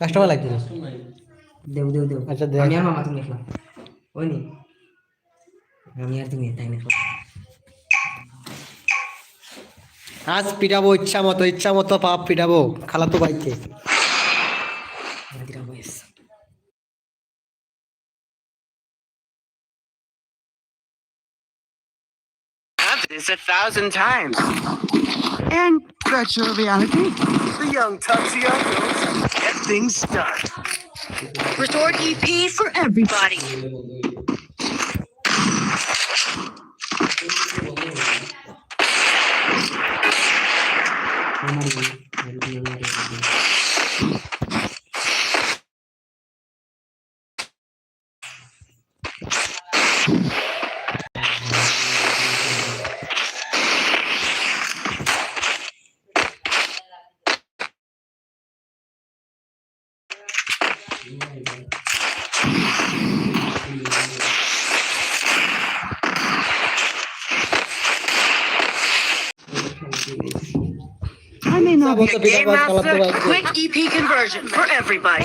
Customer লাগছে দেও দেও দেও। আচ্ছা, দে। আমি আর মামা তুমি একলা ওই নি। আমি আর তুমি তাই না আজ পিটাবো ইচ্ছা মতো ইচ্ছা মতো পাপ পিটাবো। খালাতো বয়স this a thousand times. In virtual reality, the young Tuxedos get things done. Resort EP for everybody. I may not be a Sabota game pinabas, master. Quick EP conversion for everybody.